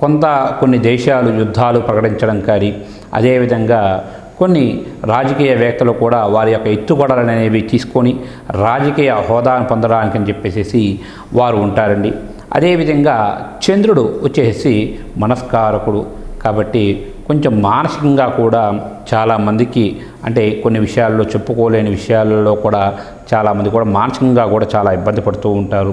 కొంత కొన్ని దేశాలు యుద్ధాలు ప్రకటించడం కానీ అదేవిధంగా కొన్ని రాజకీయవేత్తలు కూడా వారి యొక్క ఎత్తుగడలు అనేవి తీసుకొని రాజకీయ హోదాను పొందడానికి అని చెప్పేసి వారు ఉంటారండి. అదేవిధంగా చంద్రుడు వచ్చేసి మనస్కారకుడు. కాబట్టి కొంచెం మానసికంగా కూడా చాలామందికి అంటే కొన్ని విషయాల్లో చెప్పుకోలేని విషయాలలో కూడా చాలామంది కూడా మానసికంగా కూడా చాలా ఇబ్బంది పడుతూ ఉంటారు.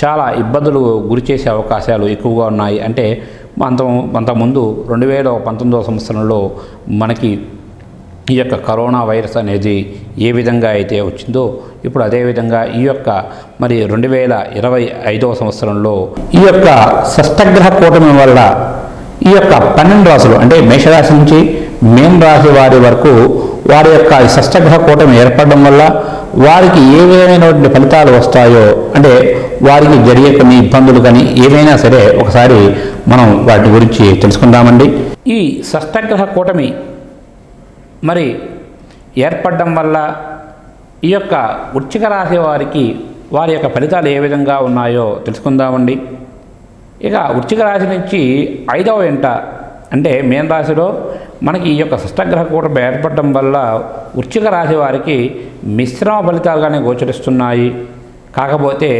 చాలా ఇబ్బందులు గురి చేసే అవకాశాలు ఎక్కువగా ఉన్నాయి. అంటే అంత అంతకుముందు రెండు వేల పంతొమ్మిదవ సంవత్సరంలో మనకి ఈ యొక్క కరోనా వైరస్ అనేది ఏ విధంగా అయితే వచ్చిందో ఇప్పుడు అదేవిధంగా ఈ యొక్క మరి రెండు వేల ఇరవై ఐదవ సంవత్సరంలో ఈ యొక్క షష్టగ్రహ కూటమి వల్ల ఈ యొక్క పన్నెండు రాశులు అంటే మేషరాశి నుంచి మేన్ రాశి వారి వరకు వారి యొక్క షష్టగ్రహ కూటమి ఏర్పడడం వల్ల వారికి ఏ విధమైనటువంటి ఫలితాలు వస్తాయో అంటే వారికి జరిగే కొన్ని ఇబ్బందులు కానీ ఏవైనా సరే ఒకసారి మనం వాటి గురించి తెలుసుకుందామండి. ఈ షష్టగ్రహ కూటమి మరి ఏర్పడడం వల్ల ఈ యొక్క వృచ్చిక రాశి వారికి వారి యొక్క ఫలితాలు ఏ విధంగా ఉన్నాయో తెలుసుకుందామండి. ఇక వృచ్చిక రాశి నుంచి ఐదవ వెంట అంటే మేన రాశిలో మనకి ఈ యొక్క షష్టగ్రహ కూటమి ఏర్పడడం వల్ల వృచ్చిక రాశి వారికి మిశ్రమ ఫలితాలుగానే గోచరిస్తున్నాయి. కాకపోతే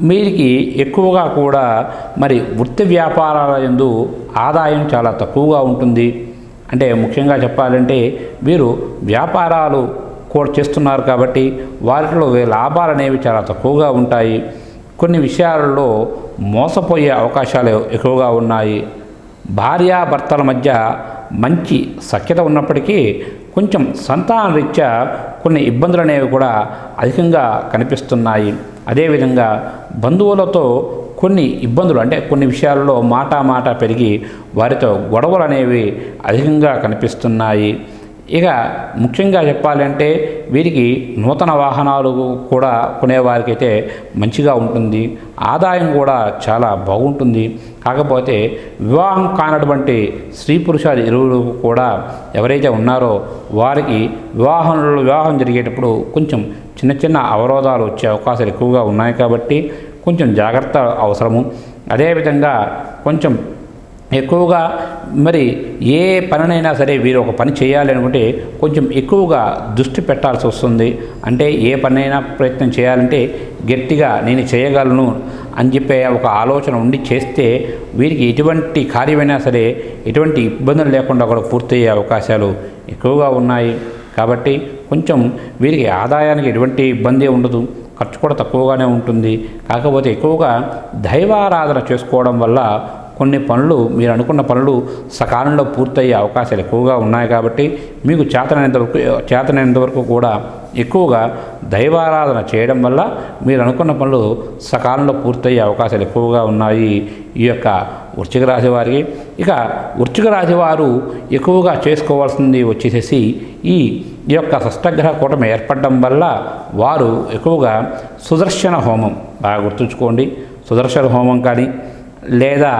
వీరికి ఎక్కువగా కూడా మరి వృత్తి వ్యాపారాల యందు ఆదాయం చాలా తక్కువగా ఉంటుంది. అంటే ముఖ్యంగా చెప్పాలంటే వీరు వ్యాపారాలు కూడా చేస్తున్నారు కాబట్టి వాటిలో లాభాలు అనేవి చాలా తక్కువగా ఉంటాయి. కొన్ని విషయాలలో మోసపోయే అవకాశాలు ఎక్కువగా ఉన్నాయి. భార్యాభర్తల మధ్య మంచి సఖ్యత ఉన్నప్పటికీ కొంచెం సంతాన రీత్యా కొన్ని ఇబ్బందులు అనేవి కూడా అధికంగా కనిపిస్తున్నాయి. అదేవిధంగా బంధువులతో కొన్ని ఇబ్బందులు అంటే కొన్ని విషయాలలో మాట మాట పెరిగి వారితో గొడవలు అనేవి అధికంగా కనిపిస్తున్నాయి. ఇక ముఖ్యంగా చెప్పాలంటే వీరికి నూతన వాహనాలు కూడా కొనేవారికైతే మంచిగా ఉంటుంది. ఆదాయం కూడా చాలా బాగుంటుంది. కాకపోతే వివాహం కానటువంటి స్త్రీ పురుషాలు ఇరువురు కూడా ఎవరైతే ఉన్నారో వారికి వివాహంలో వివాహం జరిగేటప్పుడు కొంచెం చిన్న చిన్న అవరోధాలు వచ్చే అవకాశాలు ఎక్కువగా ఉన్నాయి కాబట్టి కొంచెం జాగ్రత్త అవసరము. అదేవిధంగా కొంచెం ఎక్కువగా మరి ఏ పనినైనా సరే వీరు ఒక పని చేయాలి అనుకుంటే కొంచెం ఎక్కువగా దృష్టి పెట్టాల్సి వస్తుంది. అంటే ఏ పనైనా ప్రయత్నం చేయాలంటే గట్టిగా నేను చేయగలను అని చెప్పే ఒక ఆలోచన ఉండి చేస్తే వీరికి ఎటువంటి కార్యమైనా సరే ఎటువంటి ఇబ్బందులు లేకుండా కూడా పూర్తయ్యే అవకాశాలు ఎక్కువగా ఉన్నాయి. కాబట్టి కొంచెం వీరికి ఆదాయానికి ఎటువంటి ఇబ్బంది ఉండదు. ఖర్చు కూడా తక్కువగానే ఉంటుంది. కాకపోతే ఎక్కువగా దైవారాధన చేసుకోవడం వల్ల కొన్ని పనులు మీరు అనుకున్న పనులు సకాలంలో పూర్తయ్యే అవకాశాలు ఎక్కువగా ఉన్నాయి కాబట్టి మీకు చేతనైనంత వరకు చేతనైనంత వరకు కూడా ఎక్కువగా దైవారాధన చేయడం వల్ల మీరు అనుకున్న పనులు సకాలంలో పూర్తయ్యే అవకాశాలు ఎక్కువగా ఉన్నాయి. ఈ యొక్క వృశ్చిక రాశి వారికి. ఇక వృశ్చిక రాశి వారు ఎక్కువగా చేసుకోవాల్సింది వచ్చేసేసి ఈ ఈ యొక్క షష్టగ్రహ కూటమి ఏర్పడడం వల్ల వారు ఎక్కువగా సుదర్శన హోమం బాగా గుర్తుంచుకోండి. సుదర్శన హోమం కానీ లేదా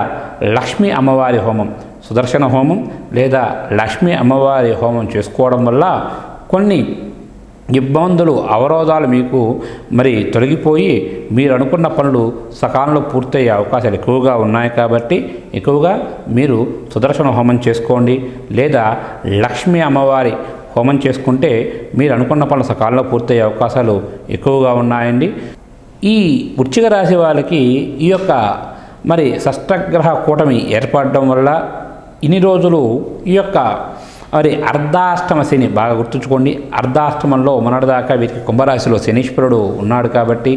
లక్ష్మీ అమ్మవారి హోమం సుదర్శన హోమం లేదా లక్ష్మీ అమ్మవారి హోమం చేసుకోవడం వల్ల కొన్ని ఇబ్బందులు అవరోధాలు మీకు మరి తొలగిపోయి మీరు అనుకున్న పనులు సకాలంలో పూర్తయ్యే అవకాశాలు ఎక్కువగా ఉన్నాయి కాబట్టి ఎక్కువగా మీరు సుదర్శన హోమం చేసుకోండి లేదా లక్ష్మీ అమ్మవారి హోమం చేసుకుంటే మీరు అనుకున్న పనులు సకాలంలో పూర్తయ్యే అవకాశాలు ఎక్కువగా ఉన్నాయండి. ఈ వృచ్చిక రాశి వాళ్ళకి ఈ యొక్క మరి షష్టగ్రహ కూటమి ఏర్పడడం వల్ల ఇన్ని రోజులు ఈ యొక్క మరి అర్ధాష్టమ శని బాగా గుర్తుంచుకోండి. అర్ధాష్టమంలో మొన్నటిదాకా వీరికి కుంభరాశిలో శనీశ్వరుడు ఉన్నాడు కాబట్టి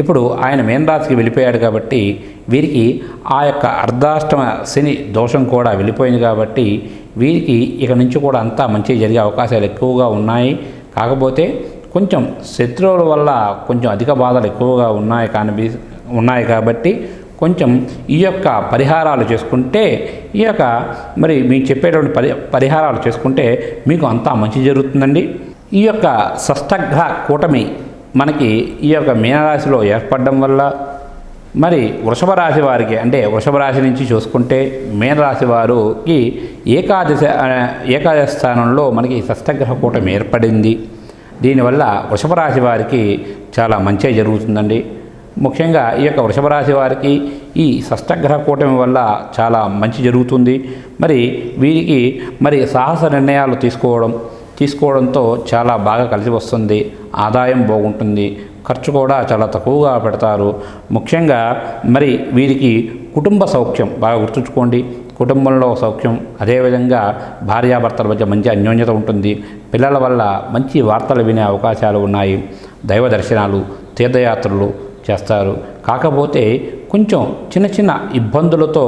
ఇప్పుడు ఆయన మేనరాశికి వెళ్ళిపోయాడు కాబట్టి వీరికి ఆ యొక్క అర్ధాష్టమ శని దోషం కూడా వెళ్ళిపోయింది కాబట్టి వీరికి ఇక నుంచి కూడా అంతా మంచి జరిగే అవకాశాలు ఎక్కువగా ఉన్నాయి. కాకపోతే కొంచెం శత్రువుల వల్ల కొంచెం అధిక బాధలు ఎక్కువగా ఉన్నాయి కానీ ఉన్నాయి కాబట్టి కొంచెం ఈ యొక్క పరిహారాలు చేసుకుంటే ఈ యొక్క మరి మీకు చెప్పేటువంటి పరి పరిహారాలు చేసుకుంటే మీకు అంతా మంచి జరుగుతుందండి. ఈ యొక్క షష్టగ్రహ కూటమి మనకి ఈ యొక్క మీనరాశిలో ఏర్పడడం వల్ల మరి వృషభ రాశి వారికి అంటే వృషభ రాశి నుంచి చూసుకుంటే మీనరాశి వారికి ఏకాదశ ఏకాదశ స్థానంలో మనకి షష్టగ్రహ కూటమి ఏర్పడింది. దీనివల్ల వృషభ రాశి వారికి చాలా మంచి జరుగుతుందండి. ముఖ్యంగా ఈ యొక్క వృషభరాశి వారికి ఈ షష్టగ్రహ కూటమి వల్ల చాలా మంచి జరుగుతుంది. మరి వీరికి మరి సాహస నిర్ణయాలు తీసుకోవడం తీసుకోవడంతో చాలా బాగా కలిసి వస్తుంది. ఆదాయం బాగుంటుంది. ఖర్చు కూడా చాలా తక్కువగా పెడతారు. ముఖ్యంగా మరి వీరికి కుటుంబ సౌఖ్యం బాగా గుర్తుంచుకోండి. కుటుంబంలో సౌఖ్యం అదేవిధంగా భార్యాభర్తల మధ్య మంచి అన్యోన్యత ఉంటుంది. పిల్లల వల్ల మంచి వార్తలు వినే అవకాశాలు ఉన్నాయి. దైవ దర్శనాలు తీర్థయాత్రలు చేస్తారు. కాకపోతే కొంచెం చిన్న చిన్న ఇబ్బందులతో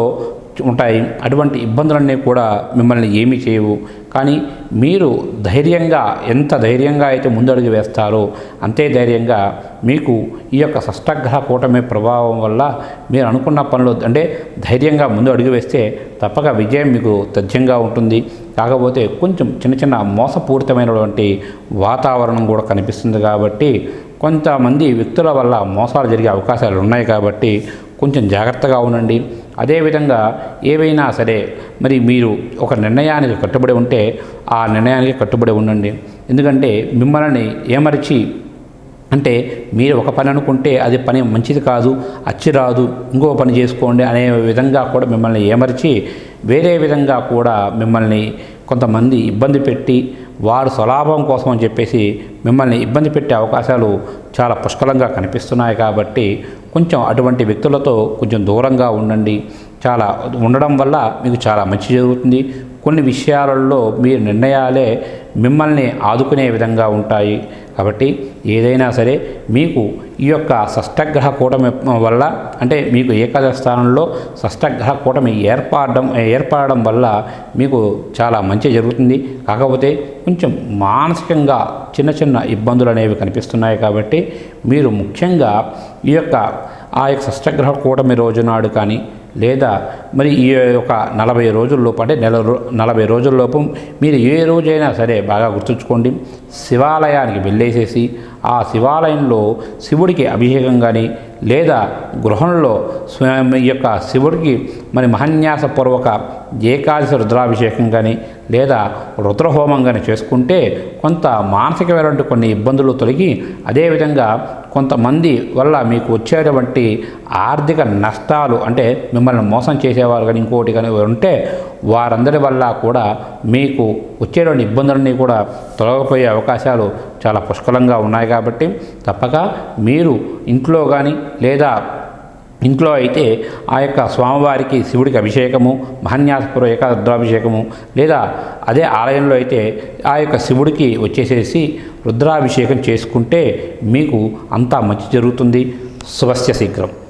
ఉంటాయి. అటువంటి ఇబ్బందులన్నీ కూడా మిమ్మల్ని ఏమీ చేయవు. కానీ మీరు ధైర్యంగా ఎంత ధైర్యంగా అయితే ముందడుగు వేస్తారో అంతే ధైర్యంగా మీకు ఈ యొక్క షష్టగ్రహ కూటమి ప్రభావం వల్ల మీరు అనుకున్న పనులు అంటే ధైర్యంగా ముందు అడుగు వేస్తే తప్పక విజయం మీకు తథ్యంగా ఉంటుంది. కాకపోతే కొంచెం చిన్న చిన్న మోసపూరితమైనటువంటి వాతావరణం కూడా కనిపిస్తుంది కాబట్టి కొంతమంది వ్యక్తుల వల్ల మోసాలు జరిగే అవకాశాలు ఉన్నాయి కాబట్టి కొంచెం జాగ్రత్తగా ఉండండి. అదేవిధంగా ఏవైనా సరే మరి మీరు ఒక నిర్ణయానికి కట్టుబడి ఉంటే ఆ నిర్ణయానికి కట్టుబడి ఉండండి. ఎందుకంటే మిమ్మల్ని ఏమరిచి అంటే మీరు ఒక పని అనుకుంటే అది పని మంచిది కాదు అచ్చి రాదు ఇంకో పని చేసుకోండి అనే విధంగా కూడా మిమ్మల్ని ఏమరిచి వేరే విధంగా కూడా మిమ్మల్ని కొంతమంది ఇబ్బంది పెట్టి వారు స్వలాభం కోసం అని చెప్పేసి మిమ్మల్ని ఇబ్బంది పెట్టే అవకాశాలు చాలా పుష్కలంగా కనిపిస్తున్నాయి కాబట్టి కొంచెం అటువంటి వ్యక్తులతో కొంచెం దూరంగా ఉండండి. చాలా ఉండడం వల్ల మీకు చాలా మంచి జరుగుతుంది. కొన్ని విషయాలలో మీ నిర్ణయాలే మిమ్మల్ని ఆదుకునే విధంగా ఉంటాయి. కాబట్టి ఏదైనా సరే మీకు ఈ యొక్క షష్టగ్రహ కూటమి వల్ల అంటే మీకు ఏకాదశ స్థానంలో షష్టగ్రహ కూటమి ఏర్పడడం ఏర్పడడం వల్ల మీకు చాలా మంచి జరుగుతుంది. కాకపోతే కొంచెం మానసికంగా చిన్న చిన్న ఇబ్బందులు అనేవి కనిపిస్తున్నాయి కాబట్టి మీరు ముఖ్యంగా ఈ యొక్క ఆ యొక్క షష్టగ్రహ కూటమి రోజు నాడు కానీ లేదా మరి ఈ యొక్క నలభై రోజుల్లోపు అంటే నెల నలభై రోజుల్లోపు మీరు ఏ రోజైనా సరే బాగా గుర్తుంచుకోండి. శివాలయానికి వెళ్ళేసేసి ఆ శివాలయంలో శివుడికి అభిషేకం కానీ లేదా గృహంలో స్వయం ఈ యొక్క శివుడికి మరి మహన్యాసపూర్వక ఏకాదశి రుద్రాభిషేకం కానీ లేదా రుద్రహోమం కానీ చేసుకుంటే కొంత మానసికమైనటువంటి కొన్ని ఇబ్బందులు తొలగి అదేవిధంగా కొంతమంది వల్ల మీకు వచ్చేటువంటి ఆర్థిక నష్టాలు అంటే మిమ్మల్ని మోసం చేసేవారు కానీ ఇంకోటి కానీ ఉంటే వారందరి వల్ల కూడా మీకు వచ్చేటువంటి ఇబ్బందులన్నీ కూడా తొలగిపోయే అవకాశాలు చాలా పుష్కలంగా ఉన్నాయి కాబట్టి తప్పక మీరు ఇంట్లో కానీ లేదా ఇంట్లో అయితే ఆ యొక్క స్వామివారికి శివుడికి అభిషేకము మహన్యాసపుర ఏకారుద్రాభిషేకము లేదా అదే ఆలయంలో అయితే ఆ యొక్క శివుడికి వచ్చేసేసి రుద్రాభిషేకం చేసుకుంటే మీకు అంతా మంచి జరుగుతుంది. శుభస్య శీఘ్రం.